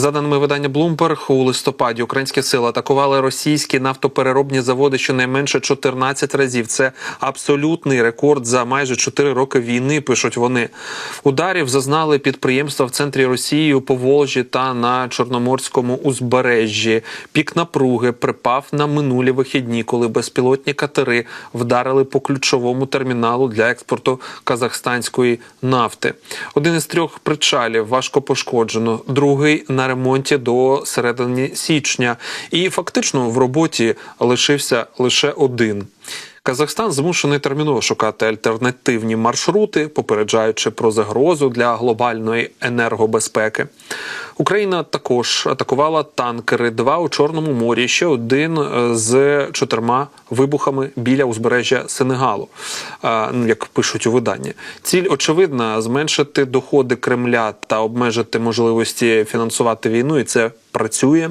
За даними видання Bloomberg, у листопаді українські сили атакували російські нафтопереробні заводи щонайменше 14 разів. Це абсолютний рекорд за майже 4 роки війни. Пишуть вони. Ударів зазнали підприємства в центрі Росії у Поволжі та на Чорноморському узбережжі. Пік напруги припав на минулі вихідні, коли безпілотні катери вдарили по ключовому терміналу для експорту казахстанської нафти. Один із трьох причалів важко пошкоджено, другий на ремонті до середини січня. І фактично в роботі лишився лише один. Казахстан змушений терміново шукати альтернативні маршрути, попереджаючи про загрозу для глобальної енергобезпеки. Україна також атакувала танкери два у Чорному морі. Ще один е, з чотирма вибухами біля узбережжя Сенегалу. Е, Ну як пишуть у виданні, ціль очевидна зменшити доходи Кремля та обмежити можливості фінансувати війну, і це працює.